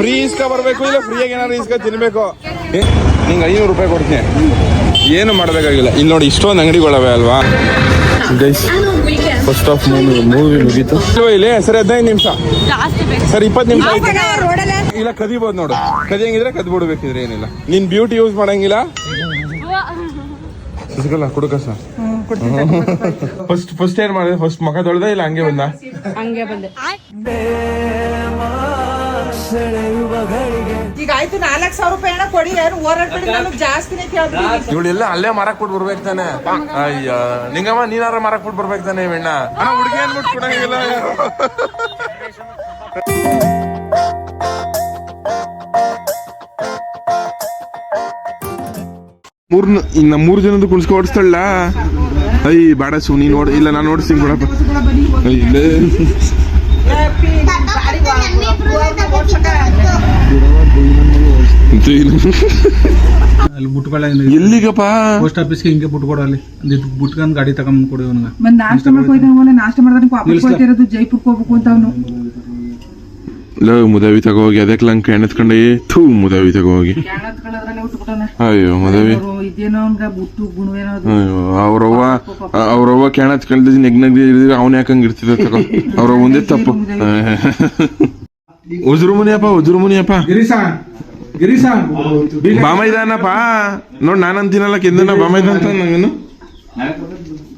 Free ಇಸ್ಕ ಬರ್ಬೇಕು ಇಲ್ಲ ಫ್ರೀಯಾಗಿ ಏನಾದ್ರು ಇಸ್ಕ ತಿನ್ಬೇಕು? ಏ, ನಿಂಗೆ ಐನೂರು ರೂಪಾಯಿ ಕೊಡ್ತೀನಿ. ಏನು ಮಾಡಬೇಕಾಗಿಲ್ಲ. ಇಲ್ಲಿ ನೋಡಿ ಇಷ್ಟೊಂದು ಅಂಗಡಿಗಳವೆ ಅಲ್ವಾ? Guys first half movie movie ಮುಗೀತು. ಇಲ್ಲ? ಸರಿ ಹದಿನೈದು ನಿಮಿಷ. ಜಾಸ್ತಿ ಸರ್ ಇಪ್ಪತ್ತು ನಿಮಿಷ ಆಯ್ತು. ಇಲ್ಲ ಕದಿಬೋದು ನೋಡು. ಕದಿಯಂಗಿದ್ರೆ ಕದ್ ಬಿಡ್ಬೇಕಿದ್ರೆ ಏನಿಲ್ಲ. ನೀನ್ ಬ್ಯೂಟಿ ಯೂಸ್ ಮಾಡಂಗಿಲ್ಲ? ಸಿಗಲ್ಲ ಕುಡುಕ ಸರ್ ಫಸ್ಟ್ ಫಸ್ಟ್ ಏನ್ ಮಾಡಿದೆ? ಫಸ್ಟ್ ಮುಖ ತೊಳ್ದ ಇಲ್ಲ ಹಂಗೆ ಬಂದ? ಹಂಗೆ ಬಂದೆ. ಈಗ ಆಯ್ತು ನಾಲ್ಕು ಸಾವಿರ ರೂಪಾಯಿ ಹಣ ಕೊಡಿ ಯಾರು ಓಡಾಡ್ಬೇಡಿ ನನಗೆ ಜಾಸ್ತಿನೇ ಕೇಳ್ಬಿಡಿ ಇವಳೆಲ್ಲ ಅಲ್ಲೇ ಮಾರಕ್ ಬಿಟ್ಟು ಬರ್ಬೇಕು ತಾನೆ. ಅಯ್ಯ ನಿಂಗಮ್ಮ ನೀನಾರ ಮಾರಕ್ ಬಿಟ್ಟು ಬರ್ಬೇಕು ತಾನೆ ಇವೆಣ್ಣ ಅಣ್ಣ ಹುಡುಗಿ ಅಂದ್ಬಿಟ್ಟು ಕೊಡಂಗಿಲ್ಲ ಮೂರ್ ಇನ್ನ ಮೂರ್ ಜನದ ಕುಣಿಸ್ಕೊ ಓಡಿಸ್ತಾಳ ಅಯ್ಯ ಬೇಡ ಸು ನೀನ್ ನೋಡ್ ಇಲ್ಲ ನಾನು ಓಡಿಸ್ತೀನಿ ಬಿಡಪ್ಪ. ಇಲ್ಲೇ. ಅಲ್ಲಿ ಬುಟ್ಗಳ ಎಲ್ಲಿಗಪ್ಪ? ಪೋಸ್ಟ್ ಆಫೀಸ್ಗೆ ಹಿಂಗೆ ಬುಟ್ಕೊಡು ಅಲ್ಲಿ. ಬುಟ್ಕೊಂಡ್ ಗಾಡಿ ತಗೊಂಡ್ ಕೊಡಿ ಅವನಿಗೆ ಮತ್ತೆ ನಾಷ್ಟ ಮಾಡ್ಕೊಯ್ತಾವಲ್ಲ ನಾಷ್ಟ ಮಾಡಿದ್ರೆ ವಾಪಸ್ ಹೋಗ್ತಿರೋದು ಜೈಪುರ್ಗೆ ಹೋಗ್ಬೇಕು ಅಂತ ಅವನು. ಲೋ ಮುದವಿ ತಗೋಗಿ ಹೋಗಿ. ಅದಕ್ಕೆ ಲಂಕ ಎಣ್ಣೆತ್ಕೊಂಡೆ ಥೂ ಮುದವಿ ತಗೋಗಿ ಅಯ್ಯೋ ಮದವಿ. ಇದೇನೋ ಅವ್ನ್ಗ ಬುಟ್ಟು ಗುಣವೇನೋ ಅಯ್ಯೋ ಅವ್ರವ್ವ ಅವ್ರವ್ವ ಕ್ಯಾಣತ್ ಕಳ್ದ ನೆಗ್ ನಗ್ದಿ ಅವನ್ ಯಾಕಂಗ್ ಇರ್ತಿದ ತಗೋ. ಅವ್ರವ್ವ ಒಂದೇ ತಪ್ಪು. ಉಜ್ರು ಮುನಿಯಪ್ಪ ಉಜ್ರು ಮುನಿಯಪ್ಪ ಗಿರೀಶ ಗಿರೀಶ ಬಾಮೈದಾನಪ್ಪ ನೋಡ್ ನಾನ್ ಅಂತೀನಲ್ಲ ಕೆಂದನ ಬಾಮೈದ ಅಂತ ನಂಗೇನು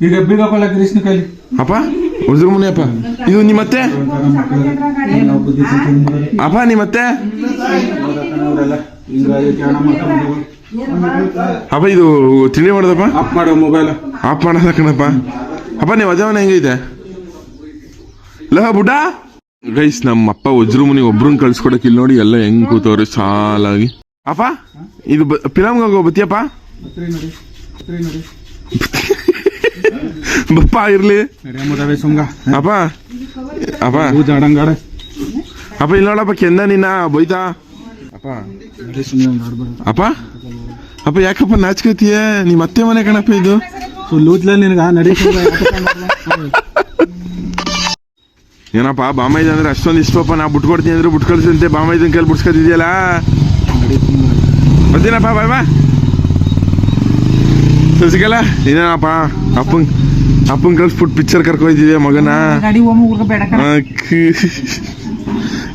ಈಗ ಬೀಗಪ್ಪಲ್ಲ ಗಿರೀಶ್ನ ಕೈಲಿ. ಅಪ್ಪ ಉಜ್ರು ಮುನಿಯಪ್ಪ ಇದು ನಿಮ್ಮತ್ತೆ? ಅಪ್ಪ ನಿಮ್ಮತ್ತೆ? ಅಪ್ಪ ಇದು ತಿಂಡಿ ಮಾಡ್ದಪ್ಪ? ಆಫ್ ಮಾಡೋ ಮೊಬೈಲ್ ಆಫ್ ಮಾಡೋದ ಕಣಪ್ಪ. ಅಪ್ಪ ನೀವು ಅಜವನ ಹೆಂಗೈತೆ? ಲಹ ಬುಡ್ಡ? ಗೈಸ್ ನಮ್ಮ ಅಪ್ಪ ವಜ್ರು ಮುನಿ ಒಬ್ರನ್ನ ಕಳ್ಸ್ಕೊಡಕ್ ಇಲ್ಲಿ ನೋಡಿ ಎಲ್ಲ ಹೆಂಗ್ ಕೂತವ್ರೆ ಸಾಲಾಗಿ. ಅಪ್ಪ ಇದು ಫಿಲಮ್ಗೆ ಹೋಗೋ ಬತ್ತಿಯಪ್ಪ? ಬಪ್ಪ ಇರ್ಲಿ. ಅಪ್ಪ ಅಪ್ಪ. ಅಪ್ಪ ಇಲ್ಲಿ ನೋಡಪ್ಪ ಕೆಂದ ನಿನ್ನ ಬೈತಾ. ಅಪ್ಪ ಅಪ್ಪ ಅಪ್ಪ ಯಾಕಪ್ಪ ನಾಚ್ಕೋತೀಯ? ನಿಮ್ಮ ಅತ್ತೆ ಮನೆ ಕಣಪ್ಪ ಇದು. ಲೂತ್ಲ ನಿನಗ ನಡಿ ಸುಂಗ ಏನಪ್ಪ ಬಾಮೈದ ಅಂದ್ರೆ ಅಷ್ಟೊಂದು ಇಷ್ಟಪ್ಪ ನಾ ಬಿಟ್ಕೊಡ್ತೀನಿ ಅಂದ್ರೆ ಬಿಟ್ಕೊಳ್ತೀನಿ ಅಂತ ಬಾಮೈದನ್ ಕೈಲಿ ಬಿಡ್ಸ್ಕೊತಿದ್ಯಲ್ಲ ಬರ್ತೀನಪ್ಪ ಬಾಯ್ ಬಾ. ಸಸಿಕಲ್ಲ ಇದೇನಪ್ಪ ಅಪ್ಪಂಗ್ ಅಪ್ಪಂಗ್ ಕಳ್ಸ್ಬಿಟ್ಟು ಪಿಕ್ಚರ್ ಕರ್ಕೊಯ್ತಿದ್ಯಾ ಮಗನ?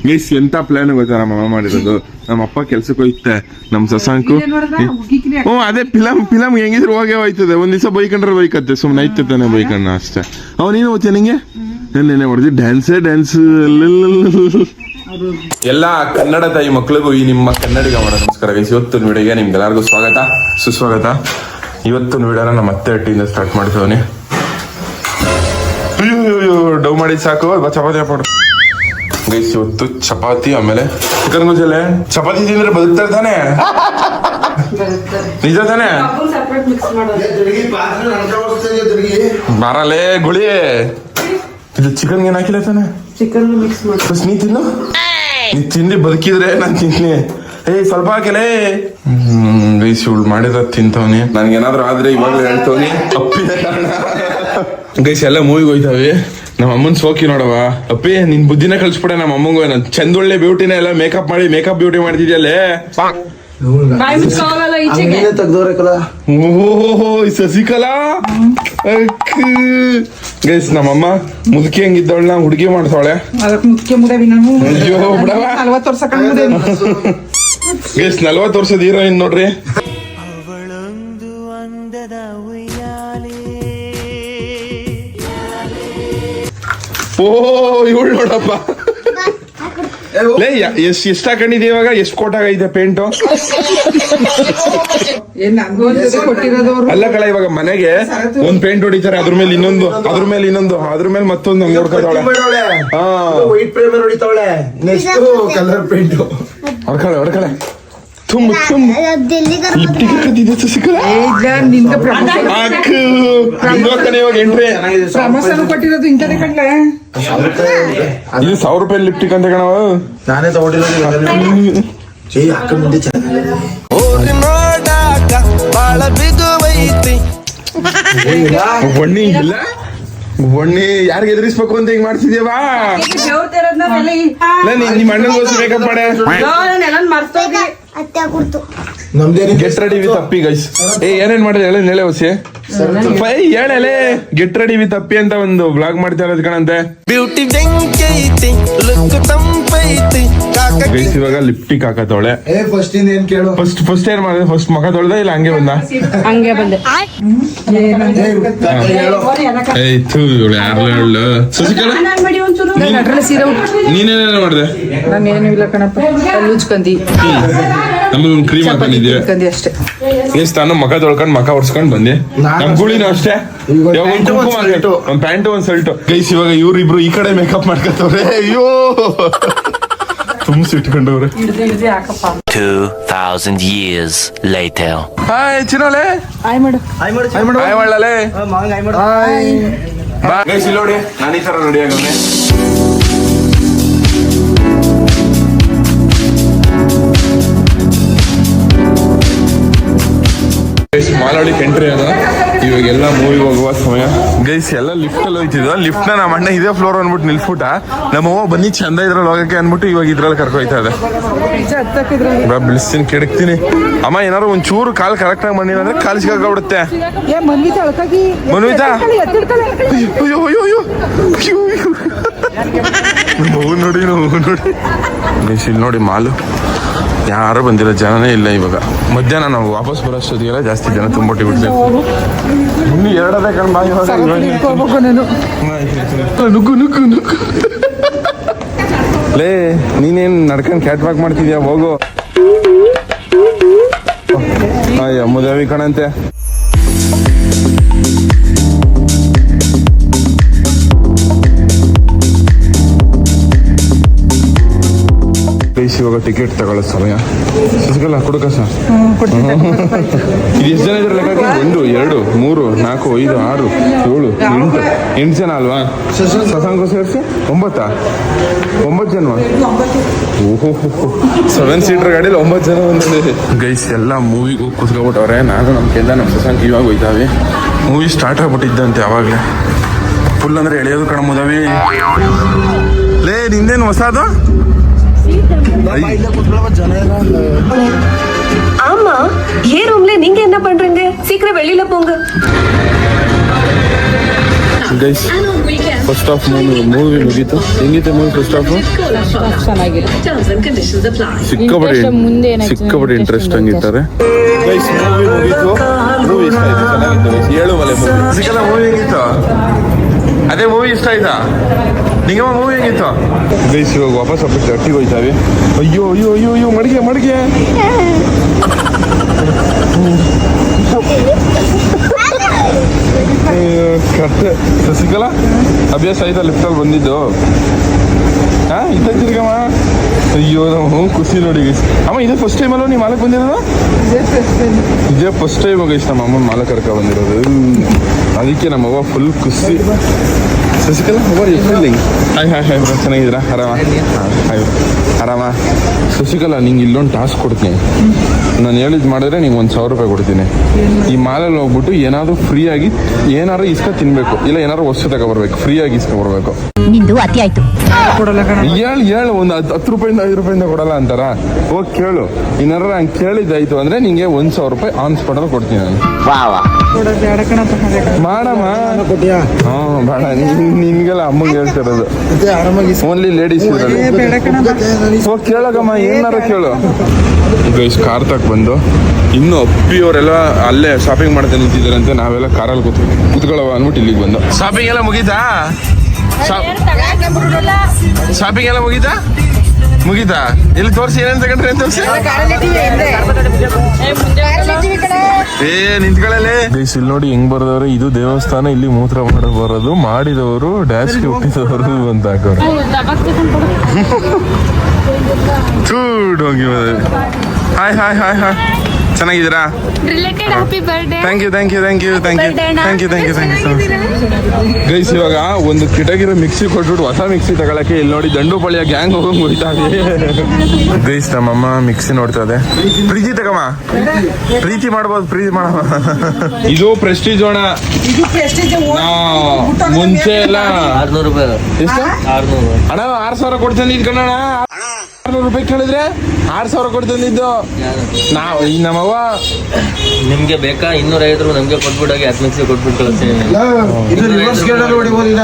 ಗೈಸ್ ಎಂತ ಪ್ಲಾನ್ ಗೊತ್ತಾ ನಮ್ಮ ಅಮ್ಮ ಮಾಡಿರೋದು? ನಮ್ಮ ಅಪ್ಪ ಕೆಲ್ಸಕ್ಕೆ ಹೋಯ್ತೆ ನಮ್ಮ ಸಸಾಂಕು. ಓ ಹ್ಞೂ ಅದೇ ಫಿಲಮ್ ಫಿಲಮ್ ಹೆಂಗಿದ್ರು ಹೋಗೇ ಹೋಯ್ತದೆ. ಒಂದ್ ದಿವಸ ಬೈಕಂಡ್ರೆ ಬೈಕತ್ತೆ ಸುಮ್ಮನೆ ಐತೆ ತಾನೆ ಬೈಕಣ್ಣ ಅಷ್ಟೇ. ಅವನೇನು ಓದ್ತೀಯ ನಿಂಗೆ? ನೆನ್ನೆ ಹೊಡೆದಿ ಡ್ಯಾನ್ಸೇ ಡ್ಯಾನ್ಸ್ ಎಲ್ಲ ಕನ್ನಡ ತಾಯಿ ಮಕ್ಕಳಿಗೂ ಈ ನಿಮ್ಮ ಕನ್ನಡಿಗ ಮಾಡೋ ನಮಸ್ಕಾರ ಗೈಸ್ ಇವತ್ತು ವಿಡಿಯೋಗೆ ನಿಮ್ಗೆಲ್ಲರಿಗೂ ಸ್ವಾಗತ. ಸುಸ್ವಾಗತ. ಇವತ್ತು ವಿಡಿಯೋನ ನಮ್ಮ ಮತ್ತೆ ಹಟ್ಟಿಯಿಂದ ಸ್ಟಾರ್ಟ್ ಮಾಡ್ತಿದ್ದೀನಿ ಅಯ್ಯೋ ಅಯ್ಯೋ ಡವ್ ಮಾಡಿ ಸಾಕು. ಅಲ್ವಾ ಚಪಾತಿ ಹಾಕ್ಬಿಡು. ಗೈಸ್ ಇವತ್ತು ಚಪಾತಿ ಆಮೇಲೆ ಚಿಕನ್ ಗುಜಲೆ ಚಪಾತಿ ತಿಂದ್ರೆ ಬದುಕ್ತಾರೆ. ತಾನೆ? ನಿಜ ತಾನೆ ಬಾರಲೇ ಗುಳಿ ಇದು ಚಿಕನ್ ಏನ್ ಹಾಕಿಲ್ಲ ತಾನೆ? ಚಿಕನ್ ಮಿಕ್ಸ್ ಮಾಡಿ. ಫಸ್ಟ್ ನೀ ತಿನ್ನು. ನೀ ತಿಂದು ಬದುಕಿದ್ರೆ ನಾನ್ ತಿಂತೀನಿ. ಏಯ್ ಸ್ವಲ್ಪ ಹಾಕಿಲೇ. ಹ್ಮ್ ಬೇಸಿ ಇವಳು ಮಾಡಿದ ತಿಂತವನಿ. ನನ್ಗೇನಾದ್ರೂ ಆದ್ರೆ ಇವಾಗ ಹೇಳ್ತವನಿ. ಅಪ್ಪಿನ ಕಾರಣ ಗೈಸ್ ಎಲ್ಲ ಮೂವಿಗೆ ಹೋಯ್ತಾವೆ. ನಮ್ಮ ಅಮ್ಮನ್ ಸೋಕಿ ನೋಡವ ಅಪ್ಪಿ ನಿನ್ ಬುದ್ಧಿನ ಕಳ್ಸ್ಬಿಡ. ನಮ್ಮ ಅಮ್ಮಂಗೂ ಚಂದ ಚಂದೊಳ್ಳೆ ಬ್ಯೂಟಿನ ಎಲ್ಲ ಮೇಕಪ್ ಮಾಡಿ ಮೇಕಪ್ ಬ್ಯೂಟಿ ಮಾಡ್ತಿದ್ಯಲ್ಲೇ? ಗೈಸ್ ನಮ್ಮಮ್ಮ ಮುದುಕಿ ಹಂಗಿದ್ದವಳನ್ನ ಹುಡುಗಿ ಮಾಡ್ತಾವಳೆ ಮುಡವಿ ಅಯ್ಯೋ ಬಿಡವ ಗೈಸ್ ನಲ್ವತ್ತು ವರ್ಷದ ಹೀರೋಯಿನ್ ನೋಡ್ರಿ. ಅವಳೊಂದು ಅಂದದ ಉಯ್ಯಾಲೆ. ಓ ಇವಳು ನೋಡಪ್ಪ. ಲೇ ಎಸ್ ಎಷ್ಟ ಹಾಕೊಂಡಿದ್ದೆ ಇವಾಗ? ಎಷ್ಟ್ ಪೇಂಟು? ಒಂದ್ ಜೊತೆ ಕೊಟ್ಟಿರೋದು ಅಲ್ಲ ಕಳ ಇವಾಗ ಮನೆಗೆ ಒಂದ್ ಪೇಂಟ್ ಹೊಡಿತಾರೆ ಅದ್ರ ಮೇಲೆ ಇನ್ನೊಂದು ಅದ್ರ ಮೇಲೆ ಇನ್ನೊಂದು ಅದ್ರ ಮೇಲೆ ಮತ್ತೊಂದು ಹಂಗ್ ನೋಡ್ಕೊತಾವಳೆ ಹಾ. ವೈಟ್ ಪೇಪರ್ ಹೊಡಿತಾವಳೆ. ನೆಕ್ಸ್ಟ್ ಕಲರ್ ಪೇಂಟ್ ಹೊಡ್ಕಳೆ ಹೊಡ್ಕಳೆ. ತುಂಬ ತುಂಬ ಲಿಪ್ಟಿಗೆ ಕದ್ದಿದೆ ಅಕ್ಕ ಇವಾಗ ಎಂಟ್ರಿ ಪ್ರಮೋಷನ್ ಕೊಟ್ಟಿರೋದು ಇಂಥದೇ ಕಣ್ಲೆ? ಇದು ಸಾವಿರ ರೂಪಾಯಿ ಲಿಪ್ಟಿಕ್ ಅಂತ ಕಣವ ನಾನೇ ತಗೊಂಡಿರೋದು ಏ ಅಕ್ಕ ಮುಂದೆ ಚೆನ್ನಾಗಿ ಓರಿ ನೋಡಾಕ ಬಾಳ ಬಿದುವೈತಿ ಬಣ್ಣಿ ಇಲ್ಲ ಬಣ್ಣಿ ಯಾರಿಗೆ ಎದುರಿಸ್ಬೇಕು ಅಂತ ಹಿಂಗ್ ಮಾಡ್ತಿದ್ಯವಾ ನಿಮ್ಮ ಅಣ್ಣಗೋಸ್ಕರ ಮೇಕಪ್ ಮಾಡೆ. ನಾನ್ ಎಲ್ಲಾನ್ ನಮ್ದೇನು get ready with Appi guys ಏ ಏನೇನ್ ಮಾಡಿದೆ? ಹೇಳಿ ನೆಲೆ ಹೊಸಿ ಫೈ ಹೇಳಲೆ. ಗೆಟ್ ರೆಡಿ ವಿತ್ ಅಪ್ಪಿ ಅಂತ ಒಂದು ಬ್ಲಾಗ್ ಮಾಡ್ತಾ ಇರೋದ್ ಕಣಂತೆ. ಬ್ಯೂಟಿ ಐತಿ ಲುಕ್ ತಂಪೈತಿ ಕಾಕ ಗೈಸ್ ಇವಾಗ ಲಿಪ್ಟಿಕ್ ಹಾಕತ್ತವಳೆ. ಏ ಫಸ್ಟ್ ಇಂದ ಏನ್ ಕೇಳು? ಫಸ್ಟ್ ಫಸ್ಟ್ ಏನ್ ಮಾಡಿದೆ? ಫಸ್ಟ್ ಮಗ ತೊಳ್ದ ಇಲ್ಲ ಹಂಗೆ ಬಂದ? ಹಂಗೆ ಬಂದೆ. ಏಯ್ ಥೂ ಇವಳು ಯಾರು ಹೇಳು. ಶಶಿಕಲಾ ನೀನೇನೇನು ಮಾಡಿದೆ? ನಾನೇನು ಇಲ್ಲ ಕಣಪ್ಪ. ಅಲ್ಲಿ ಉಜ್ಕೊಂಡಿ ಒಂದು ಕ್ರೀಮ್ ಹಾಕೊಂಡಿದ್ದೀವಿ ಅಷ್ಟೇ. ಎಷ್ಟು ತಾನು ಮಗ ತೊಳ್ಕೊಂಡ್ ಮಗ ಹೊಡ್ಸ್ಕೊಂಡ್ ಬಂದೆ? ನಾನು ನಮ್ ಗುಳಿನೂ ಅಷ್ಟೇ. ಇವಾಗ ಒಂದ್ ಪ್ಯಾಂಟು, ಒಂದ್ ಶರ್ಟು. ಪ್ಯಾಂಟು ಒಂದ್ ಶರ್ಟ್. ಗೈಸ್ ಇವಾಗ ಇವ್ರಿಬ್ರು ಈ ಕಡೆ ಮೇಕಪ್ ಮಾಡ್ಕೊತವ್ರೆ. ಅಯ್ಯೋ. ತುಂಬಸ್ ಇಟ್ಕೊಂಡವ್ರೆ ಹಿಡ್ದು ಹಿಡ್ದು ಹಾಕಪ್ಪ 2,000 years later. ಹಾಯ್ ಚಿನ್ನೋಲೆ. ಆಯ್ ಮಾಡು. ಹಾಯ್ ಮಾಡಲೇ ಬಾ ಗೈಸ್ ಇಲ್ಲಿ ನೋಡಿ ನಾನು ಈ ತರ ರೆಡಿ ಆಗವ್ನೆ ಮಾಲಾಡಿ ಎಂಟ್ರಿ ಅದ. ಇವಾಗ ಎಲ್ಲ ಮೂವಿ ಹೋಗುವ ಸಮಯ. ಗೈಸ್ ಎಲ್ಲ ಲಿಫ್ಟ್ ಅಲ್ಲಿ ಹೋಯ್ತಿದ್ವ. ಲಿಫ್ಟ್ನ ನಮ್ಮ ಅಣ್ಣ ಇದೇ ಫ್ಲೋರ್ ಅಂದ್ಬಿಟ್ಟು ನಿಲ್ಸ್ಬಿಟ್ಟ. ನಮ್ಮವ್ವ ಬನ್ನಿ ಚಂದ ಇದ್ರಲ್ಲಿ ಹೋಗಕ್ಕೆ ಅನ್ಬಿಟ್ಟು ಇವಾಗ ಇದ್ರಲ್ಲಿ ಕರ್ಕೊಯ್ತಾ ಇದೆ. ಬಾ ಬಿಳಿಸ್ತೀನಿ ಕೆಡಕ್ತೀನಿ. ಅಮ್ಮ ಏನಾರು ಒಂದ್ ಚೂರು ಕಾಲ್ ಕರೆಕ್ಟ್ ಆಗಿ ಮಣ್ಣಿನ ಅಂದ್ರೆ ಕಾಲ್ ಸಿಕ್ಕಾಗ್ಬಿಡುತ್ತೆ ಏ ಮನ್ವಿತ ಅಯ್ಯೋ ಅಯ್ಯೋ ನೋಡಿ ನೋವು ನೋಡಿ. ಇಲ್ಲಿ ನೋಡಿ ಮಾಲು. ಯಾರು ಬಂದಿಲ್ಲ ಜನನೇ ಇಲ್ಲ ಇವಾಗ. ಮಧ್ಯಾಹ್ನ ನಾವು ವಾಪಸ್ ಬರೋಷ್ಟೊತ್ತಿಗೆಲ್ಲ ಜಾಸ್ತಿ ಜನ ತುಂಬಿ ಇನ್ನು ಎರಡದೇ ಕಣ್ ಬಾ ನಾನು. ನುಗ್ಗು ನುಗ್ಗು ನುಗ್ಗು. ಲೇ ನೀನೇನ್ ನಡ್ಕೊಂಡು ಕ್ಯಾಟ್ ವಾಕ್ ಮಾಡ್ತಿದ್ಯಾ? ಹೋಗು. ಅಯ್ಯ ಮುದೇವಿ ಕಣಂತೆ. ಇವಾಗ ಟಿಕೆಟ್ ತಗೊಳ್ಳೋ ಸಮಯ. ಸಿಗಲ್ಲ ಕೊಡುಕ ಸರ್? ಇದು ಎಷ್ಟು ಜನ ಇದ್ರೆ ಲೆಕ್ಕ? ಒಂದು ಎರಡು ಮೂರು ನಾಲ್ಕು ಐದು ಆರು ಏಳು ಎಂಟು ಎಂಟು ಜನ ಅಲ್ವಾ? ಶಶಾಂಕ ಸೇರಿಸಿ? ಒಂಬತ್ತಾ? ಒಂಬತ್ತು ಜನ? ಓಹೋ ಸೆವೆನ್ ಸೀಟರ್ ಗಾಡಿಲಿ ಒಂಬತ್ತು ಜನ ಬಂದಿದೆ. ಗೈಸ್ ಎಲ್ಲ ಮೂವಿಗೂ ಹೋಗಿ ಕೂತ್ಕೊಬಿಟ್ಟವ್ರೆ. ನಾನು ನಮ್ಮ ಕೆಂದ ನಮ್ಮ ಶಶಾಂಕ್ ಇವಾಗ ಹೋಯ್ತಾವೆ. ಮೂವಿ ಸ್ಟಾರ್ಟ್ ಆಗ್ಬಿಟ್ಟಿದ್ದಂತೆ ಅವಾಗಲೇ. ಫುಲ್ ಅಂದ್ರೆ ಎಳೆಯೋದು ಕಣ ಮುದವಿ. ಲೇ ನಿಂದೇನು ಹೊಸದು? ஆமா ஏன் ரூம்ல நீங்க என்ன பண்றீங்க சீக்கிரம் வெளியில போங்க guys first half movie movie ಮುಗೀತು ಹೆಂಗಿತ್ತು ಮೂವಿ ಫಸ್ಟ್ ಆಫ್ ಸಿಕ್ಕಾಪಟ್ಟೆ ಮುಂದೆ ಏನಾಯ್ತು ಸಿಕ್ಕಾಪಟ್ಟೆ ಅಂತ ಇಂಟ್ರೆಸ್ಟ್ interest ಹಂಗಿದ್ದಾರೆ ಗೈಸ್ ಮೂವಿ ಮುಗೀತು ಮೂವಿ ಇಷ್ಟ ಆಯ್ತು ಚೆನ್ನಾಗಿತ್ತು guys. ಏಳು ಮಲೆ ಮೂವಿ ಸಿಕ್ಕಲ್ಲ ಮೂವಿ ಹೆಂಗಿತ್ತು ಅದೇ ಮೂವಿ ಇಷ್ಟ ಆಯ್ತಾ ನಿಂಗಮ್ಮ ಮೂವಿ ಹೆಂಗಿತ್ತು? ಗೈಸ್ ಇವಾಗ ವಾಪಸ್ ವಾಪಸ್ ಚಟ್ಟಿಗೆ ಹೋಯ್ತಾವೆ ಅಯ್ಯೋ ಅಯ್ಯೋ ಅಯ್ಯೋ ಅಯ್ಯೋ ಮಡಿಗೆ ಮಡಿಗೆ. ಶಶಿಕಲ ಅಭ್ಯಾಸ ಆಯ್ತಾ ಲಿಫ್ಟಲ್ಲಿ ಬಂದಿದ್ದು? ಹಾ ಇದ್ದ ತಿರ್ಗಮ್ಮ. ಅಯ್ಯೋ ನಾವು ಖುಷಿ ನೋಡಿ ಗೈಸ್ ಅಮ್ಮ ಇದೇ ಫಸ್ಟ್ ಟೈಮ್ ಅಲ್ವಾ ನೀವು ಮಾಲಕ್ ಬಂದಿರೋದು? ಇದೇ ಫಸ್ಟ್ ಟೈಮ್ ಗೈಸ್ ನಮ್ಮ ಅಮ್ಮನ ಮಾಲಕ್ ಕರ್ಕ ಬಂದಿರೋದು. ಅದಕ್ಕೆ ನಮ್ಮವ್ವ ಫುಲ್ ಖುಷಿ. Shashikala hour you feeling hi hi hi ಚೆನ್ನಾಗಿದ್ದೀರಾ ಆರಾಮ ಹಾಯ್ ಆರಾಮ? ಶಶಿಕಲಾ ನಿಂಗೆ ಇಲ್ಲೊಂದು ಟಾಸ್ಕ್ ಕೊಡ್ತೀನಿ. ನಾನು ಹೇಳಿದ್ ಮಾಡಿದ್ರೆ ನಿಂಗೆ ಒಂದು ಸಾವಿರ ರೂಪಾಯಿ ಕೊಡ್ತೀನಿ. ಈ ಮಾಲಲ್ಲಿ ಹೋಗ್ಬಿಟ್ಟು ಏನಾದರೂ ಫ್ರೀ ಆಗಿ ಏನಾದ್ರು ಇಸ್ಕ ತಿನ್ಬೇಕು. ಇಲ್ಲ ಏನಾದ್ರು ವಸ್ತು ತಗೊಬರ್ಬೇಕು. ಫ್ರೀ ಆಗಿ ಇಸ್ಕ ಬರ್ಬೇಕು. ನಿಂದು ಅತಿ ಆಯ್ತು. ಹೇಳು ಹೇಳು ಒಂದು ಹತ್ತು ಹತ್ತು ರೂಪಾಯಿಂದ ಐದು ರೂಪಾಯಿಂದ ಕೊಡಲ್ಲ ಅಂತಾರ? ಹೋಗಿ ಕೇಳು. ಏನಾರ ಹಂಗೆ ಕೇಳಿದ್ದಾಯ್ತು ಅಂದ್ರೆ ನಿಂಗೆ ಒಂದ್ ಸಾವಿರ ರೂಪಾಯಿ ಆನ್ ಸ್ಪಾಟಲ್ಲಿ ಕೊಡ್ತೀನಿ ನಾನು. ಮಾಡಮ್ಮ. ಹ್ಮ್ ಬೇಡ. ನೀನ್- ನಿನ್ಗೆಲ್ಲ ಅಮ್ಮಗೆ ಹೇಳ್ತಿರೋದು. ಓನ್ಲಿ ಲೇಡೀಸ್ ಹೋಗಿ ಕೇಳಕಮ್ಮ ಏನಾರ ಕೇಳು. ಗೈಸ್ ಕಾರ್ ತಕ್ ಬಂದು ಇನ್ನು ಅಪ್ಪಿಯವರೆಲ್ಲ ಅಲ್ಲೇ ಶಾಪಿಂಗ್ ಮಾಡ್ತಾ ನಿಂತಿದ್ದಾರಂತೆ ನಾವೆಲ್ಲ ಕಾರಲ್ಲಿ ಕೂತ್ ಕೂತ್ಕೊಳ್ಳವ ಅಂದ್ಬಿಟ್ಟು ಇಲ್ಲಿಗೆ ಬಂದು. ಶಾಪಿಂಗ್ ಎಲ್ಲ ಮುಗೀತಾ? ಶಾಪಿಂಗ್ ಎಲ್ಲ ಮುಗೀತಾ? ಮುಗೀತಾ? ಇಲ್ಲಿ ತೋರಿಸಿ ಏನೇನು ತಗೊಂಡ್ರಿ ಅಂತ ತೋರಿಸಿ? ಏ ನಿಂತ್ಕೊಳ್ಳಲೆ. ಗೈಸ್ ಇಲ್ಲಿ ನೋಡಿ ಹೆಂಗ್ ಬರ್ದವ್ರೆ? ಇದು ದೇವಸ್ಥಾನ ಇಲ್ಲಿ ಮೂತ್ರ ಮಾಡೋ ಬರೋದು. ಮಾಡಿದವರು ಡ್ಯಾಸ್ ಹುಟ್ಟಿದವರು ಅಂತ ಹಾಕೋರು. ಚೂಡ್ ಹೋಗಿ ಹಾಯ್ ಹಾಯ್ ಹಾಯ್ ಹಾಯ್ ಚೆನ್ನಾಗಿದ್ದೀರಾ? Related happy thank you thank you thank you thank you thank you thank you thank you guys ಇವಾಗ ಒಂದು ಕಿಟಕಿರೋ ಮಿಕ್ಸಿ ಕೊಟ್ಬಿಟ್ಟು ಹೊಸ ಮಿಕ್ಸಿ ತಗೊಳಕ್ಕೆ ಇಲ್ಲಿ ನೋಡಿ ದಂಡುಪಳ್ಳಿಯ ಗ್ಯಾಂಗ್ ಹೋಗಂಗ್ ಹೋಯ್ತಾ ಗೈಸ್ ನಮ್ಮಮ್ಮ ಮಿಕ್ಸಿ ನೋಡ್ತಾ ಇದೆ. ಪ್ರೀತಿ ತಗಮ್ಮ. ಪ್ರೀತಿ ಮಾಡ್ಬೋದು ಪ್ರೀತಿ ಮಾಡಮ್ಮ. ಇದು ಪ್ರೆಸ್ಟೀಜ್ ಅಣ್ಣ ಇದು ಪ್ರೆಸ್ಟೀಜ್ ನಾ ಮುಂಚೆ ಎಲ್ಲ ಆರ್ನೂರು ರೂಪಾಯಿ. ಅಣ್ಣ ಆರ್ ಸಾವಿರ ಕಣಣ್ಣ. ಆರ್ನೂರು ರೂಪಾಯಿ ಕೇಳಿದ್ರೆ ಆರ್ ಸಾವಿರ ಕೊಡ್ತಂದಿದ್ದು ನಾವು ಈ ನಮ್ಮವ್ವ ನಿಮ್ಗೆ ಬೇಕಾ? ಇನ್ನೂರ ಐದು ರೂಪಾಯಿ ನಮ್ಗೆ ಕೊಟ್ಬಿಡೋಗಿ ಹತ್ತು ಮಿಕ್ಸಿ ಕೊಟ್ಬಿಟ್ಟು ಕಳಿಸ್ತೀನಿ ಇದು ರಿವರ್ಸ್ ಗೇಡಲ್ಲಿ ಹೊಡಿಬೋದಿಲ್ಲ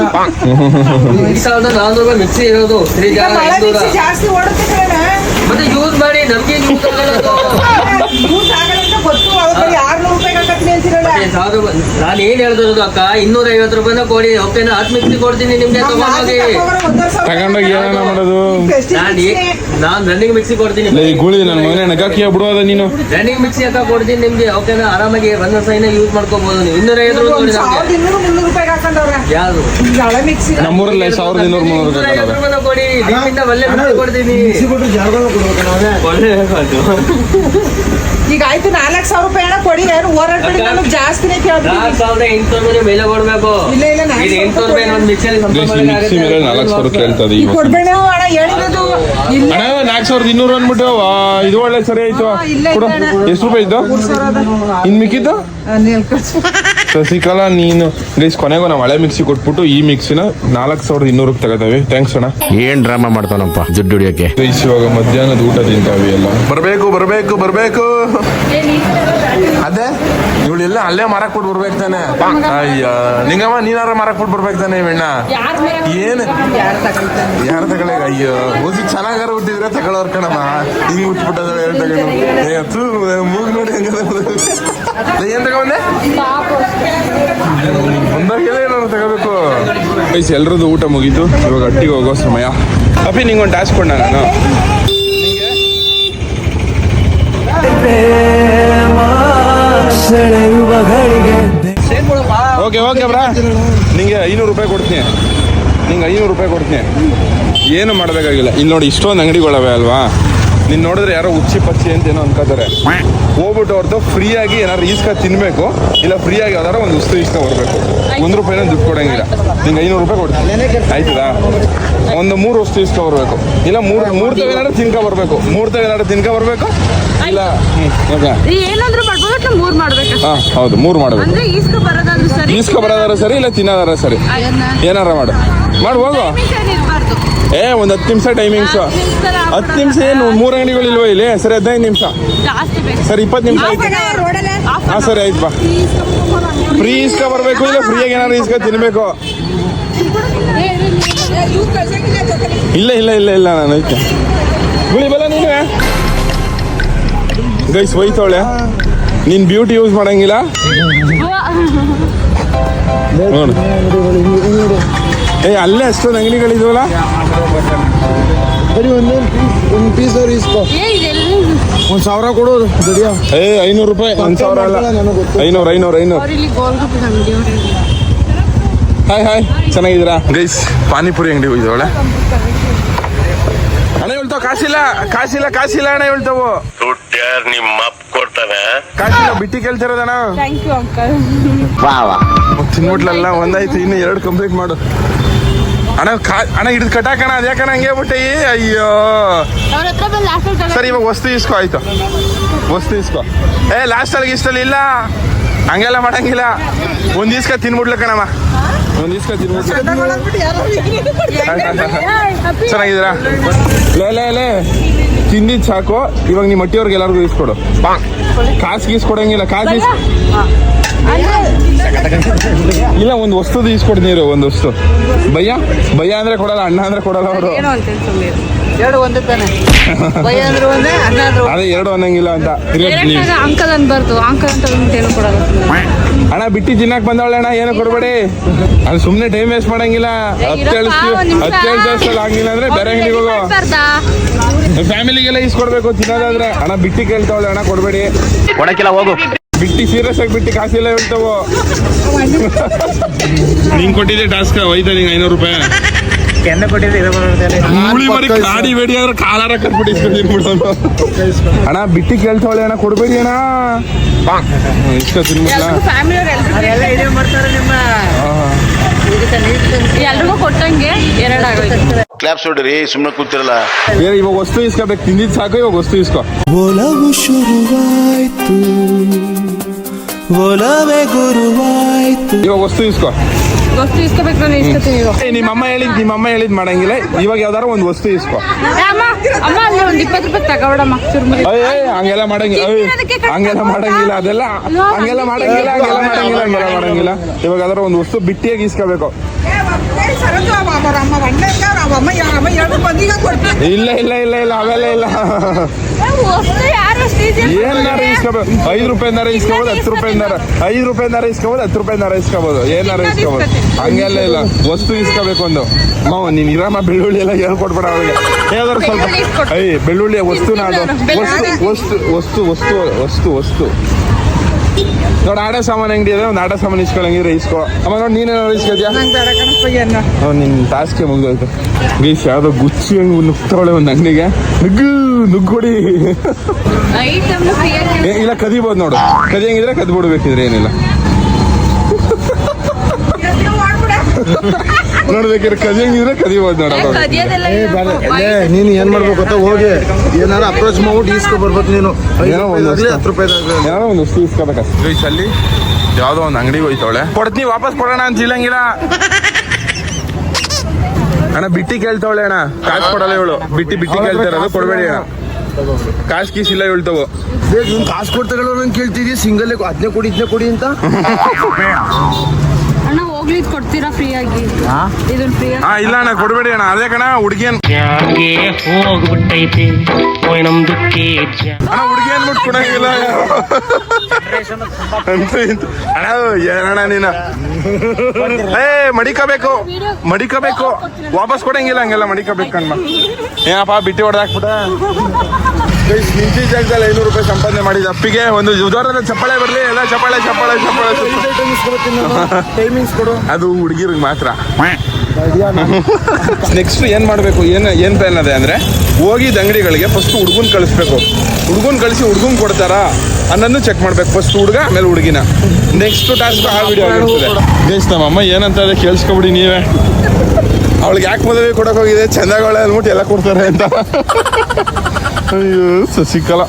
ಐದು ಸಾವಿರದ ನಾನ್ನೂರು ರೂಪಾಯಿ ಮಿಕ್ಸಿ ಇರೋದು. ಜಾಸ್ತಿ ಮತ್ತೆ ಯೂಸ್ ಮಾಡಿ ನಮ್ಗೆ ಯೂಸ್ ಆಗಲ್ಲ ಅಂತ ಗೊತ್ತು ಅವ್ರು ಬರೀ ಆರ್ನೂರು ರೂಪಾಯಿ ಹಾಕತ್ತೀನಿ ಅಂತಿರಲ್ಲ ಸಾವಿರ ರೂಪಾಯಿ ನಾನು ಏನ್ ಹೇಳ್ತಿರೋದು ಅಕ್ಕ? ಇನ್ನೂರ ಐವತ್ತು ರೂಪಾಯಿನ ಕೊಡಿ ಓಕೆನಾ ಹತ್ತು ಮಿಕ್ಸಿ ಕೊಡ್ತೀನಿ ನಿಮ್ಗೆ ತಗೊಂಡೋಗಿ ತಗೊಂಡೋಗಿ ಮಾಡೋದು? ನಾನು ನಾನು ರನ್ನಿಂಗ್ ಮಿಕ್ಸಿ ಕೊಡ್ತೀನಿ. ಲೇ, ಈ ಗೂಳಿ ನನ್ನ ಮಗನೇ ನಗಾಕಿ ಬಿಡುವುದ ನೀನು. ರನ್ನಿಂಗ್ ಮಿಕ್ಸಿ ಅಕ್ಕ ಕೊಡ್ತೀನಿ ನಿಮ್ಗೆ? ಓಕೆನಾ ಆರಾಮಾಗಿ ಬಂದ ಸೈನ ಯೂಸ್ ಮಾಡ್ಕೋಬಹುದು ನೀವು. ಇನ್ನೂರ ಐವತ್ತು ರೂಪಾಯಿ ಕೊಡಿ ನಮ್ಗೆ. ಸಾವಿರದ ಇನ್ನೂರು ಮುನ್ನೂರು ರೂಪಾಯಿ ಹಾಕೊಂಡವ್ರೆ. ಯಾವುದು? ಈಗ ಹಳೆ ಮಿಕ್ಸಿ ನಮ್ಮೂರಲ್ಲಿ ಸಾವಿರದ ಇನ್ನೂರು ಮುನ್ನೂರು ಇನ್ನೂರ ರೂಪಾಯಿ ಐವತ್ತು ರೂಪಾಯಿನ ಕೊಡಿ. ನಿಮ್ಮಿಂದ ಒಳ್ಳೆ ಮಿಕ್ಸಿ ಕೊಡ್ತೀನಿ ಕೊಡ್ಬೇಕು ನಾವೇ. ಒಳ್ಳೆ ಅದು ಈಗ ಆಯ್ತು ನಾಲ್ಕು ಸಾವಿರ ರೂಪಾಯಿ ಹಣ ಕೊಡಿ ಯಾರು ಹೋರಾಡ್ಬೇಡಿ ನನಗೆ ನಾನು ಜಾಸ್ತಿನೇ ಕೇಳ್ತೀನಿ ನಾಲ್ಕು ಸಾವಿರದ ಎಂಟುನೂರು ರೂಪಾಯಿ ಮೇಲೆ ಕೊಡ್ಬೇಕು. ಇಲ್ಲ, ಇಲ್ಲ, ನಾಲ್ಕು ಇದು ಎಂಟುನೂರು ರೂಪಾಯಿ ಒಂದು ಮಿಕ್ಸಿ ಮೇಲೆ ನಾಲ್ಕು ಸಾವಿರ ಈಗ ಕೊಡ್ಬೇಡ ಹಣ ಹೇಳಿರೋದು ಇಲ್ಲ. ಅಣ್ಣ ನಾಲ್ಕು ಸಾವಿರದ ಇನ್ನೂರು ಅಂದ್ಬಿಟ್ಟು ಆ, ಇದು ಒಳ್ಳೆ ಸರಿ ಆಯ್ತು. ಹಾ, ಇಲ್ಲ, ಕೊಡು. ಇಲ್ಲ ಅಣ್ಣ. ಎಷ್ಟು ರೂಪಾಯಿ ಇದ್ದು? ಇನ್ ಮಿಕ್ಕಿದ್ದು? ಶಶಿಕಲಾ ನೀನು ಗೈಸ್ ಕೊನೆಗೂ ನಾವು ಹಳೆ ಮಿಕ್ಸಿ ಕೊಟ್ಬಿಟ್ಟು ಈ ಮಿಕ್ಸಿನ ನಾಲ್ಕು ಸಾವಿರದ ಇನ್ನೂರಕ್ಕೆ ತಗೋತಾವೆ ಥ್ಯಾಂಕ್ಸ್ ಅಣ್ಣ. ಏನ್ ಡ್ರಾಮಾ ಮಾಡ್ತಾನಪ್ಪ ದುಡ್ಡು ಹೊಡಿಯಕ್ಕೆ ಗೈಸ್ ಇವಾಗ ಮಧ್ಯಾಹ್ನದ ಊಟ ತಿಂತಾವೆ ಎಲ್ಲ. ಬರಬೇಕು ಬರಬೇಕು ಬರಬೇಕು. ಅದೇ ಇವಳು ಎಲ್ಲ ಅಲ್ಲೇ ಮಾರಕ್ ಕೊಟ್ಟು ಬರ್ಬೇಕು ತಾನೆ. ಅಯ್ಯ ನಿಂಗಮ್ಮ ನೀನಾರ ಮಾರಕ್ ಕೊಟ್ಟು ಬರ್ಬೇಕು ತಾನೆ ಇವಣ್ಣ ಏನ್? ಯಾರು ತಗೊಳಗ ಅಯ್ಯೋ ಓದಿ ಚೆನ್ನಾಗಾರ ಹುಟ್ಟಿದ್ರೆ ತಗೊಳ್ಳೋರ್ ಕಣಮ್ಮ. ಹಿಂಗ್ ಹುಟ್ಬಿಟ್ಟದ ಹೇಳಿ ತಗೊಂಡು ಏ ತು, ಮೂಗ್ ನೋಡಿ ಹೆಂಗದ. ಏನ್ ಏನಾದ್ರು ತಗೋಬೇಕು? ಎಲ್ರದ್ದು ಊಟ ಮುಗೀತು. ಇವಾಗ ಅಟ್ಟಿಗೆ ಹೋಗೋ ಸಮಯ. ಅಪ್ಪಿ, ನಿಂಗೊಂದು ಟಾಸ್ಕ್ ಕೊಡ ನಾನು. ಓಕೆ ಓಕೆ ಬ್ರಾ ನಿಂಗೆ ಐನೂರು ರೂಪಾಯಿ ಕೊಡ್ತೀನಿ. ನಿಂಗೆ ಐನೂರು ರೂಪಾಯಿ ಕೊಡ್ತೀನಿ. ಏನು ಮಾಡಬೇಕಾಗಿಲ್ಲ. ಇಲ್ಲಿ ನೋಡಿ, ಇಷ್ಟೊಂದು ಅಂಗಡಿಗಳವೆ ಅಲ್ವಾ? ನೀನು ನೋಡಿದ್ರೆ ಯಾರೋ ಉಚ್ಚಿ ಪಚ್ಚಿ ಅಂತ ಏನೋ ಅನ್ಕೋತಾರೆ. ಹೋಗ್ಬಿಟ್ಟು ಅವ್ರದ್ದು ಫ್ರೀಯಾಗಿ ಏನಾದ್ರು ಈಸ್ಕ ತಿನ್ಬೇಕು ಇಲ್ಲ ಫ್ರೀಯಾಗಿ ಯಾವ್ದಾರ ಒಂದು ಉಸ್ತು ಇಸ್ಕೊ ಬರ್ಬೇಕು ಒಂದು ರೂಪಾಯಿನ ದುಡ್ಡು ಕೊಡಂಗಿಲ್ಲ. ನಿಂಗೆ ಐನೂರು ರೂಪಾಯಿ ಕೊಡ್ತೀನಿ. ಆಯ್ತದಾ? ಒಂದು ಮೂರು ವಸ್ತು ಇಸ್ಕೊ ಬರ್ಬೇಕು ಇಲ್ಲ ಮೂರು ಮೂರು ತಗ ಏನಾದ್ರು ತಿನ್ಕ ಬರ್ಬೇಕು. ಮೂರು ತಗ ಏನಾದ್ರು ತಿನ್ಕ ಬರ್ಬೇಕು. ಇಲ್ಲ. ಏನಾದ್ರೂ ಮಾಡ್ಬೋದು ಮೂರ್ ಮಾಡ್ಬೇಕು? ಹಾಂ ಹೌದು ಮೂರು ಮಾಡಬೇಕು. ಈಸ್ಕೊ ಬರೋದಾದ್ರೂ ಸರಿ ಈಸ್ಕೊ ಬರೋದಾರ ಸರಿ ಇಲ್ಲ ತಿನ್ನೋದಾರ ಸರಿ. ಏನಾರ ಮಾಡು. ಮಾಡು ಹೋಗು. ಏ ಒಂದು ಹತ್ತು ನಿಮಿಷ ಟೈಮಿಂಗ್ಸ್ ಹತ್ತು ನಿಮಿಷ ಏನು ಮೂರು ಇಲ್ವಾ ಇಲ್ಲಿ? ಸರಿ ಹದಿನೈದು ನಿಮಿಷ. ಸರಿ ಇಪ್ಪತ್ತು ನಿಮಿಷ ಆಯ್ತು. ಹಾ ಸರಿ ಆಯ್ತು ಬಾ. ಫ್ರೀ ಇಸ್ಕ ಬರಬೇಕು ಇಲ್ಲ? ಫ್ರೀಯಾಗಿ ಏನಾದ್ರು ಇಸ್ಕ ತಿನ್ಬೇಕು? ಇಲ್ಲ ಇಲ್ಲ ಇಲ್ಲ ಇಲ್ಲ ನಾನು ಐತೆ ಗುಳಿ ಬಲ್ಲ ನೀನು. ಗೈಸ್ ಹೋಯ್ತವಳೆ ನೀನ್ ಬ್ಯೂಟಿ ಯೂಸ್ ಮಾಡಂಗಿಲ್ಲ? ನೋಡು. ಏ ಅಲ್ಲೇ ಅಷ್ಟೊಂದು ಅಂಗಡಿಗಳಿದ್ವಲ್ಲ? ಬರೀ ಒಂದೊಂದು ಪೀಸ್ ಒಂದು ಪೀಸ್ ಅವ್ರು ಇಸ್ಕೋ. ಒಂದು ಸಾವಿರ ಕೊಡೋದು ದುಡಿಯೋ. ಏ ಐನೂರು ರೂಪಾಯಿ ಒಂದು ಸಾವಿರ ಅಲ್ಲ. ನನಗೆ ಗೊತ್ತು. ಐನೂರು ಐನೂರು ಐನೂರು. Hi hi. ಚೆನ್ನಾಗಿದ್ದೀರಾ? ಗೈಸ್ ಪಾನಿಪುರಿ ಅಂಗಡಿ ಹೋಗಿದ್ದವಳೆ ಅಣ್ಣ ಹೇಳ್ತಾವ ಕಾಸಿಲ್ಲ ಕಾಸಿಲ್ಲ ಕಾಸಿಲ್ಲ ಹೇಳ್ತಾವು. ನಿಮ್ಮ ಅಪ್ಪ ಕೊಡ್ತಾನೆ. ಕಾಸಿಲ್ಲ ಬಿಟ್ಟಿ ಯು ಅಂಕಲ್ ತಿನ್ಬಿಟ್ಲಲ್ಲ ಒಂದಾಯ್ತು ಇನ್ನು ಎರಡು ಕಂಪ್ಲೀಟ್ ಮಾಡು. ಅಣ್ಣ ಕಾ ಅಣ್ಣ ಹಿಡಿದು ಅದು ಯಾಕಣ ಹಂಗೆ ಬಿಟ್ಟೆ ಅಯ್ಯೋ. ಸರಿ ಇವಾಗ ವಸ್ತು ಇಸ್ಕೋ ಆಯ್ತು. ವಸ್ತು ಇಸ್ಕೋ. ಏ ಲಾಸ್ಟ್ ಅಲ್ಲಿ ಇಷ್ಟಲ್ಲಿ ಇಲ್ಲ. ಹಂಗೆಲ್ಲ ಮಾಡಂಗಿಲ್ಲ. ಒಂದ್ ಇಸ್ಕ ತಿನ್ಬಿಡ್ಲ ಕಣಮ್ಮ. ಒಂದು ಇಸ್ಕ ತಿನ್ಬಿಡ್ಲ. ಚೆನ್ನಾಗಿದ್ದೀರಾ? ಲೇ ಲೇ ಲೇ. ತಿಂದಿದ್ ಸಾಕು. ಇವಾಗ ನಿಮ್ಮ ಮಟ್ಟಿಯವ್ರಿಗೆ ಎಲ್ಲರಿಗೂ ಇಸ್ಕೊಡು ಕಾಸು ಗೀಸ್ಕೊಡಂಗಿಲ್ಲ ಕಾಸು ಇಸ್ ಇಲ್ಲ ಒಂದು ವಸ್ತುದು ಇಸ್ಕೊಡ್ ನೀರು ಒಂದು ವಸ್ತು. ಭಯ್ಯ? ಭಯ್ಯ ಅಂದ್ರೆ ಕೊಡಲ್ಲ ಅಣ್ಣ ಅಂದ್ರೆ ಕೊಡಲ್ಲ ಅವರು. ಏನೋ ಅಂತ ಸುಮ್ಮನೆ ಎರಡು ಒಂದೇ ತಾನೆ. ಭಯ ಅಂದ್ರೆ ಒಂದೇ ಅನ್ನ ಅಂದ್ರೆ ಅದೇ ಎರಡು ಅನ್ನಂಗಿಲ್ಲ ಅಂತ ಅಂಕಲ್ ಅನ್ಬಾರ್ದು ಅಂಕಲ್ ಅಂತ ಬಂದ್ಬಿಟ್ಟು ಏನು ಕೊಡಲ್ಲ. ಅಣ್ಣ ಬಿಟ್ಟಿ ತಿನ್ನಕ್ ಬಂದವಳೆ ಅಣ್ಣ ಏನು ಕೊಡ್ಬೇಡಿ. ಅದು ಸುಮ್ನೆ ಟೈಮ್ ವೇಸ್ಟ್ ಮಾಡಂಗಿಲ್ಲ. ಹತ್ತು ಹೇಳ್ತಾ ಆಗಿಲ್ಲ ಅಂದ್ರೆ ಬೇರೆ ಅಂಗಡಿಗೆ ಹೋಗೋ. ಫ್ಯಾಮಿಲಿಗೆಲ್ಲ ಇಸ್ಕೊಡ್ಬೇಕು ತಿನ್ನೋದಾದ್ರೆ. ಅಣ್ಣ ಬಿಟ್ಟಿ ಕೇಳ್ತಾವಳೆ ಅಣ್ಣ ಕೊಡ್ಬೇಡಿ. ಕೊಡಕ್ಕಿಲ್ಲ ಹೋಗು. ಬಿಟ್ಟಿ ಸೀರಿಯಸ್ ಆಗಿ ಬಿಟ್ಟಿ ಕಾಸಿಲ್ಲ ಹೇಳ್ತಾವು. ನೀನ್ ಕೊಟ್ಟಿದ್ದೆ ಟಾಸ್ಕ್ ಹೋಯ್ತಾ ನಿಂಗೆ ಐನೂರು ರೂಪಾಯಿ. ಕೆನ್ನೆ ಕೊಟ್ಟಿದ್ರೆ ಇದು ಮರಿ ಕಾಡಿ ಬೇಡಿ ಆದ್ರೆ ಕಾಲಾರ ಕಟ್ಬಿಟ್ಟು ಅಣ್ಣ ಬಿಟ್ಟಿ ಕೇಳ್ತಾವಳೆ ಅಣ್ಣ ಕೊಡ್ಬೇಡಿ ಅಣ್ಣ. ಮಾಡ್ತಾರೆ ನಿಮ್ಮ ಎಲ್ರಿಗೂ ಕೊಟ್ಟಂಗೆ ಎರಡು ಆಗೋಯ್ತು ಕ್ಲಾಪ್ಸ್ ಹೊಡ್ರಿ ಸುಮ್ಮನೆ ಕೂತಿರಲ್ಲ. ಬೇರೆ ಇವಾಗ ವಸ್ತು ಇಸ್ಕೋಬೇಕು ತಿಂದಿದ್ ಸಾಕು ಇವಾಗ ವಸ್ತು ಇಸ್ಕೋ. ಒಲವು ಶುರುವಾಯ್ತು. ಒಲವೇ ಗುರುವಾಯ್ತು. ಇವಾಗ ವಸ್ತು ಇಸ್ಕೋ. ವಸ್ತು ಇಸ್ಕೋಬೇಕು ನಾನು ಇಸ್ಕೋತೀನಿ ಇವಾಗ ಏ, ನಿಮ್ಮ ಅಮ್ಮ ಹೇಳಿದ್ ನಿಮ್ಮ ಅಮ್ಮ ಹೇಳಿದ್ ಮಾಡಂಗಿಲ್ಲ ಇವಾಗ ಯಾವ್ದಾರ ಒಂದು ವಸ್ತು ಇಸ್ಕೋ ಏ, ಅಮ್ಮ ಅಮ್ಮ ಅಲ್ಲಿ ಒಂದು ಇಪ್ಪತ್ತು ರೂಪಾಯಿ ತಗೋಬಿಡಮ್ಮ ಚುರುಮುರಿ ಅಯ್ಯ ಹಂಗೆಲ್ಲ ಮಾಡಂಗಿಲ್ಲ ಅಯ್ಯ್, ಹಂಗೆಲ್ಲ ಮಾಡಂಗಿಲ್ಲ ಅದೆಲ್ಲ ಹಂಗೆಲ್ಲ ಮಾಡಂಗಿಲ್ಲ ಹಂಗೆಲ್ಲ ಮಾಡಂಗಿಲ್ಲ ಹಂಗೆಲ್ಲ ಮಾಡಂಗಿಲ್ಲ ಇವಾಗ ಯಾವ್ದಾರ ಒಂದು ವಸ್ತು ಬಿಟ್ಟಿಯಾಗಿ ಇಸ್ಕೋಬೇಕು ಇಲ್ಲ ಇಲ್ಲ ಇಲ್ಲ ಇಲ್ಲ ಇಲ್ಲ ಅವೆಲ್ಲ ಇಲ್ಲ ವಸ್ತು ಏನಾರ ಇಸ್ಕೋಬೇಕು ಐದು ರೂಪಾಯಿಂದಾರ ಇಸ್ಕೋಬೋದು ಹತ್ತು ರೂಪಾಯಿಂದಾರ ಐದು ರೂಪಾಯಿಂದಾರ ಇಸ್ಕೋಬೋದು ಹತ್ತು ರೂಪಾಯಿಂದಾರ ಇಸ್ಕೋಬೋದು ಏನಾರ ಇಸ್ಕೋಬೋದು ಹಂಗೆಲ್ಲ ಇಲ್ಲ. ವಸ್ತು ಇಸ್ಕೋಬೇಕು ಒಂದು. ಮಾವ ನೀನ್ ಇರಾಮ ಬೆಳ್ಳುಳ್ಳಿ ಎಲ್ಲ ಹೇಳ್ಕೊಡ್ಬೇಡ ಅವ್ರಿಗೆ ಯಾವ್ದಾರು ಸ್ವಲ್ಪ ಐ ಬೆಳ್ಳುಳ್ಳಿ ವಸ್ತುನ ಅದು. ವಸ್ತು ವಸ್ತು ವಸ್ತು ವಸ್ತು ವಸ್ತು. ನೋಡ ಆಡ ಸಾಮಾನು ಅಂಗಡಿ ಇದೆ ಒಂದು ಆಟ ಸಾಮಾನು ಇಸ್ಕೊಳಂಗಿದ್ರೆ ಇಸ್ಕೊ ಅಮ್ಮ ನೋಡಿ ನೀನೇನ ತಾಸ್ಗೆ ಅವ್ನು ನಿನ್ನ ಟಾಸ್ಕೆ ಮುಗ್ದೋಯ್ತು. ಗೀಸ್ ಯಾವ್ದೋ ಗುಚ್ಚಿ ಹಂಗೆ ನುಗ್ತವಳೆ ಒಂದು ಅಂಗಡಿಗೆ. ನುಗ್ಗು. ನುಗ್ಗೊಡಿ. ಇಲ್ಲ ಕದಿಬೋದು ನೋಡು. ಕದಿಯಂಗಿದ್ರೆ ಕದ್ ಬಿಡ್ಬೇಕಿದ್ರೆ ಏನಿಲ್ಲ. ನೋಡ್ಬೇಕಿದ್ರೆ ಕದಿಯಂಗಿದ್ರೆ ಕದಿಬೋದು ನೋಡ. ಕದಿಯೋದೆಲ್ಲ ನೀನು ಏನ್ ಮಾಡ್ಬೇಕು ಅಂತ ಹೋಗಿ. ಏನಾರ ಅಪ್ರೋಚ್ ಮಾಡ್ಬಿಟ್ಟು ಈಸ್ಕೊ ಬರ್ಬೇಕು ನೀನು. ಏನೋ ಒಂದು. ಹತ್ತು ರೂಪಾಯಿ ಏನೋ ಒಂದು ಅಲ್ಲಿ ಯಾವ್ದೋ ಒಂದು ಅಂಗಡಿಗೆ ಹೋಯ್ತವಳೆ. ಕೊಡ್ತೀನಿ ವಾಪಸ್ ಕೊಡೋಣ ಅಂತ ಇಲ್ಲಂಗಿಲ್ಲ. ಅಣ್ಣ ಬಿಟ್ಟಿ ಕೇಳ್ತಾವಳೆ ಅಣ್ಣ. ಕಾಸು ಕೊಡಲ್ಲ ಇವಳು. ಬಿಟ್ಟಿ ಬಿಟ್ಟಿ ಕೇಳ್ತಾರದು ಕೊಡಬೇಡಿ ಅಣ್ಣ. ಕಾಸು ಕೀಸ್ ಇಲ್ಲ ಹೇಳ್ತಾವು ಬೇಗ ನೀನ್ ಕಾಸು ಕೊಡ್ತಾರೆ ನಂಗೆ ಕೇಳ್ತಿದ್ದಿ ಸಿಂಗಲ್ ಅದನ್ನೇ ಕೊಡಿ ಇದನ್ನೇ ಕೊಡಿ ಅಂತ? ಹೋಗ್ಲಿ ಕೊಡ್ತೀರಾ ಫ್ರೀಯಾಗಿ? ಇದನ್ನ ಫ್ರೀಯಾಗಿ ಹಾ ಇಲ್ಲ ಅಣ್ಣ ಕೊಡ್ಬೇಡಿ ಅಣ್ಣ. ಅದೇ ಕಣ ಹುಡುಗಿಯನ್. ಹೋಗ್ಬಿಟ್ಟೈತೆ? ಓಯ್ ನಮ್ದಕ್ಕೆ ಅಣ್ಣ ಹುಡುಗಿ ಅಂದ್ಬಿಟ್ಟು ಕೊಡಂಗಿಲ್ಲ. ಅಂತ ಇಂತ. ಅಣ್ಣ ಏನಣ್ಣ ನೀನು? ಏ ಮಡಿಕಬೇಕು. ಮಡಿಕಬೇಕು. ವಾಪಸ್ ಕೊಡಂಗಿಲ್ಲ ಹಂಗೆಲ್ಲ ಮಡಿಕಬೇಕು ಕಣ್ಮ ಏನಪ್ಪ ಬಿಟ್ಟಿ ಹೊಡೆದಾಕ್ಬಿಟ್ಟ? ನಿಂತಿ ಜಾಗದಲ್ಲಿ ಐನೂರು ರೂಪಾಯಿ ಸಂಪಾದನೆ ಮಾಡಿದ ಅಪ್ಪಿಗೆ ಒಂದು ಜೋರದ ಚಪ್ಪಾಳೆ ಬರಲಿ ಎಲ್ಲ ಚಪ್ಪಾಳೆ ಚಪ್ಪಾಳೆ ಚಪ್ಪಾಳೆ ಟೈಮಿಂಗ್ಸ್ ಕೊಡು ಅದು ಹುಡುಗಿರಿಗೆ ಮಾತ್ರ. ನೆಕ್ಸ್ಟ್ ಏನು ಮಾಡಬೇಕು? ಏನು ಏನು ಪ್ಲಾನ್ ಅದೇ ಅಂದ್ರೆ ಹೋಗಿದ್ದ ಅಂಗಡಿಗಳಿಗೆ ಫಸ್ಟ್ ಹುಡುಗನ್ ಕಳಿಸ್ಬೇಕು. ಹುಡುಗನ್ ಕಳಿಸಿ ಹುಡುಗನ್ ಕೊಡ್ತಾರಾ? ಅನ್ನೋದನ್ನು ಚೆಕ್ ಮಾಡ್ಬೇಕು ಫಸ್ಟ್ ಹುಡುಗ ಆಮೇಲೆ ಹುಡುಗಿನ. ನೆಕ್ಸ್ಟ್ ಟಾಸ್ಕ್ ಆ ವಿಡಿಯೋ ಆಗಿರ್ತದೆ. ಗೈಸ್ ನಮ್ಮ ಅಮ್ಮ ಏನಂತ ಅದೇ ಕೇಳಿಸ್ಕೊಬಿಡಿ ನೀವೇ. ಅವಳಿಗೆ ಯಾಕೆ ಮದುವೆ ಕೊಡಕ್ ಹೋಗಿದೆ? ಚಂದಗಳ ಅಂದ್ಬಿಟ್ಟು ಎಲ್ಲ ಕೊಡ್ತಾರೆ ಅಂತ. ಅಯ್ಯೋ ಸಸಿಕಲಾ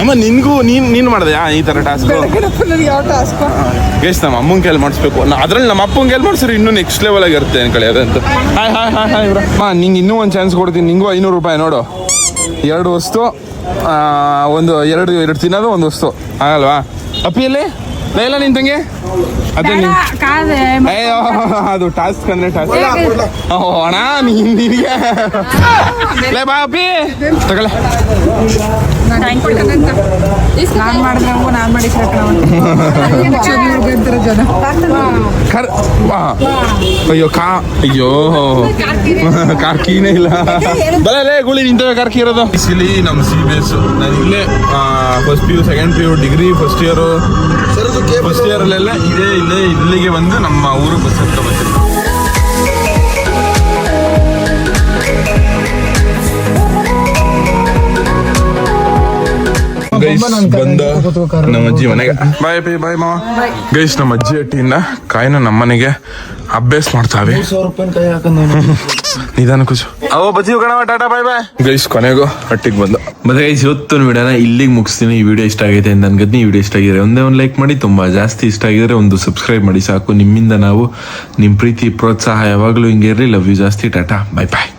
ಅಮ್ಮ ನಿನ್ಗೂ ನೀನು ನೀನು ಮಾಡಿದೆ ಈ ತರ ಟಾಸ್ಕ್ ಯಾವ ಟಾಸ್ಕ್ ಗೈಸ್ ನಮ್ಮ ಅಮ್ಮನ ಕೈಲಿ ಮಾಡಿಸ್ಬೇಕು. ಅದ್ರಲ್ಲಿ ನಮ್ಮ ಅಪ್ಪನ ಕೈಲಿ ಮಾಡಿಸಿದ್ರೆ ಇನ್ನೂ ನೆಕ್ಸ್ಟ್ ಲೆವೆಲ್ ಆಗಿರುತ್ತೆ ಅನ್ಕೊಳ್ಳಿ ಅದಂತ. Hi hi hi hi bro ಮಾ ನಿಂಗೆ ಇನ್ನೂ ಒಂದು ಚಾನ್ಸ್ ಕೊಡ್ತೀನಿ. ನಿಂಗೂ ಐನೂರು ರೂಪಾಯಿ ನೋಡು. ಎರಡು ವಸ್ತು ಒಂದು ಎರಡು ಎರಡು ತಿನ್ನೋದು ಒಂದು ವಸ್ತು. ಆಗಲ್ವಾ? ಅಪ್ಪಿಯಲ್ಲಿ ಲೈಲ ನಿನ್ ತಂಗಿ? ಅದೇ ಅಯ್ಯೋ ಅದು ಟಾಸ್ಕ್ ಅಂದ್ರೆ ಟಾಸ್ಕ್. ಅಣ್ಣ ನೀನ್ ನಿನಗೆ. ಲೇ ಬಾ ಅಪ್ಪಿ. ತಗೊಳ್ಳೆ. ನಾನು ಮಾಡಿದ್ರೆ ಅವು ನಾನು ಮಾಡಿ ಅಂತಾರೆ ಜನ. ಕರ್ ಅಯ್ಯೋ ಕಾ ಅಯ್ಯೋ. ಕಾರ್ಕಿನೇ ಇಲ್ಲ. ಬಲೇ ಗುಳಿ ನಿಂತವೆ ಕಾರ್ಕಿ ಇರೋದು. ಇಲ್ಲಿ ನಮ್ಮ ಸಿ ಬಿ ಎಸ್ ನಾನು ಇಲ್ಲೇ first P U second P U degree first year first year ಅಲ್ಲೆಲ್ಲ ಇದೇ ಇಲ್ಲೇ ಇಲ್ಲಿಗೆ ಬಂದು ನಮ್ಮ ಊರು ಬಸ್ ಹತ್ರ ಬಂದ ನಮ್ಮ ಅಜ್ಜಿ ಮನೆಗೆ. ಬಾಯ್ ಬೈ ಬಾಯ್ ಮಾವ. ಗೈಸ್ ನಮ್ಮ ಅಜ್ಜಿ ಅಟ್ಟಿಯಿಂದ ಕಾಯಿನ ನಮ್ಮ ಮನೆಗೆ ಅಭ್ಯಾಸ ಮಾಡ್ತಾವೆ. ನಿಧಾನ ಕುಸು. ಅವ ಬಜ್ಜಿ ಕಣವ ಟಾಟಾ ಬಾಯ್ ಬಾಯ್. ಗೈಸ್ ಕೊನೆಗೂ ಹಟ್ಟಿಗೆ ಬಂದು. ಮತ್ತೆ ಗೈಸ್ ಇವತ್ತು ವಿಡಿಯೋನ ಇಲ್ಲಿಗೆ ಮುಗಿಸ್ತೀನಿ. ಈ ವಿಡಿಯೋ ಇಷ್ಟ ಆಗೈತೆ ಅಂತ ನನ್ಗದ್ನಿ ಈ ವಿಡಿಯೋ ಇಷ್ಟ ಆಗಿದೆ ಒಂದೇ ಒಂದು ಲೈಕ್ ಮಾಡಿ ತುಂಬಾ ಜಾಸ್ತಿ ಇಷ್ಟ ಆಗಿದ್ರೆ ಒಂದು ಸಬ್ಸ್ಕ್ರೈಬ್ ಮಾಡಿ ಸಾಕು. ನಿಮ್ಮಿಂದ ನಾವು ನಿಮ್ಮ ಪ್ರೀತಿ ಪ್ರೋತ್ಸಾಹ ಯಾವಾಗಲೂ ಹಿಂಗೆ ಇರಲಿ. ಲವ್ ಯು ಜಾಸ್ತಿ ಟಾಟಾ ಬೈ ಬಾಯ್.